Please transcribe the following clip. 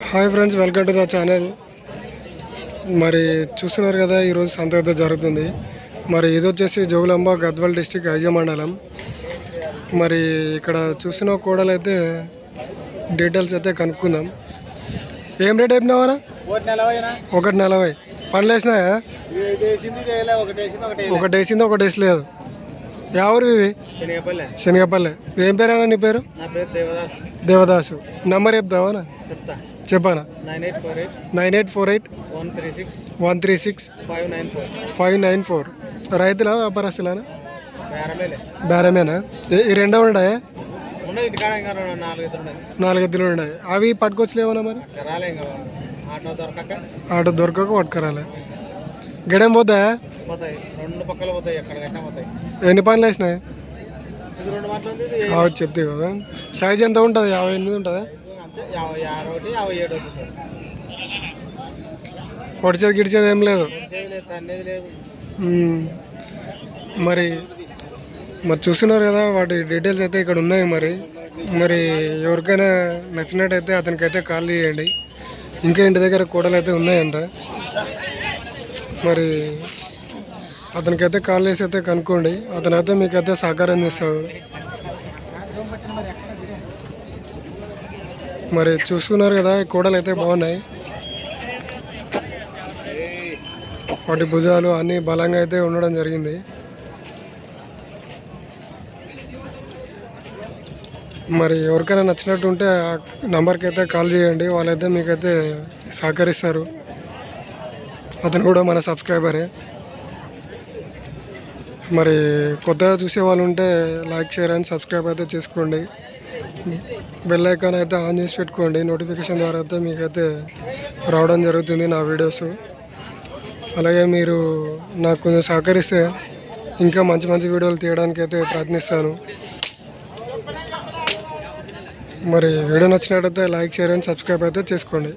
Hi friends welcome to the channel. మరి చూస్తున్నారు కదా ఈరోజు సంత అయితే జరుగుతుంది. మరి ఇది వచ్చేసి జోగులాంబ గద్వాల్ డిస్టిక్ ఐజ మండలం. మరి ఇక్కడ చూసిన కోడలు అయితే డీటెయిల్స్ అయితే కనుక్కుందాం. ఏం రేట్ అయిపోయినావా ఒకటి నలభై పనులు వేసినాయా? ఒకటి వేసింది ఒకటి వేసలేదు. ఎవరు ఇవి శనగపల్లె. ఏం పేరేనా నీ పేరు? నా పేరు దేవదాస్. దేవదాసు. నంబర్ చెప్తావానా చెప్తా. చెప్పానా? Nine eight four eight nine eight four eight one three six one three six five nine four five nine four రైతులా వ్యాపారస్తులానా? బేరమేలే. బేరమేనా? ఈ- రెండో ఉన్నాయా నాలుగు ఎద్దులు ఉన్నాయి. అవి పట్టుకొచ్చలేవనా మరి? ఆటో దొరకక. పట్టుకురాలే. గడేం పోతాయా? రెండు పక్కల పోతాయి ఎన్ని పనులు వేసినాయి? చెప్తే కదా. సైజ్ ఎంత ఉంటుంది? యాభై ఎనిమిది ఉంటుందా? యాభై యాభై ఒకటి యాభై ఏడు ఒకటి ఉంటుంది పొడిచేది గిడిచేది ఏం లేదు? తన్నేది లేదు. మరి మరి చూస్తున్నారు కదా వాటి డీటెయిల్స్ అయితే ఇక్కడ ఉన్నాయి మరి. మరి ఎవరికైనా నచ్చినట్టయితే అతనికైతే కాల్ చేయండి. ఇంకా ఇంటి దగ్గర కూడలు అయితే ఉన్నాయంట. మరి అతనికైతే కాల్ చేసి అయితే కనుక్కోండి. అతనైతే మీకైతే సహకారం చేస్తాడు. మరి చూస్తున్నారు కదా కూడలు అయితే బాగున్నాయి. వాటి భుజాలు అన్నీ బలంగా అయితే ఉండడం జరిగింది. మరి ఎవరికైనా నచ్చినట్టు ఉంటే ఆ నంబర్కి అయితే కాల్ చేయండి వాళ్ళైతే మీకైతే సహకరిస్తారు. అతను కూడా మన సబ్స్క్రైబరే. మరి కొత్తగా చూసే వాళ్ళు ఉంటే లైక్ షేర్ అండ్ సబ్స్క్రైబ్ అయితే చేసుకోండి. బెల్ ఐకాన్ అయితే ఆన్ చేసి పెట్టుకోండి. నోటిఫికేషన్ ద్వారా అయితే మీకైతే రావడం జరుగుతుంది నా వీడియోస్. అలాగే మీరు నాకు కొంచెం సహకరిస్తే ఇంకా మంచి మంచి వీడియోలు తీయడానికి అయితే ప్రయత్నిస్తాను. మరి వీడియో నచ్చినట్టయితే లైక్ షేర్ అండ్ సబ్స్క్రైబ్ అయితే చేసుకోండి.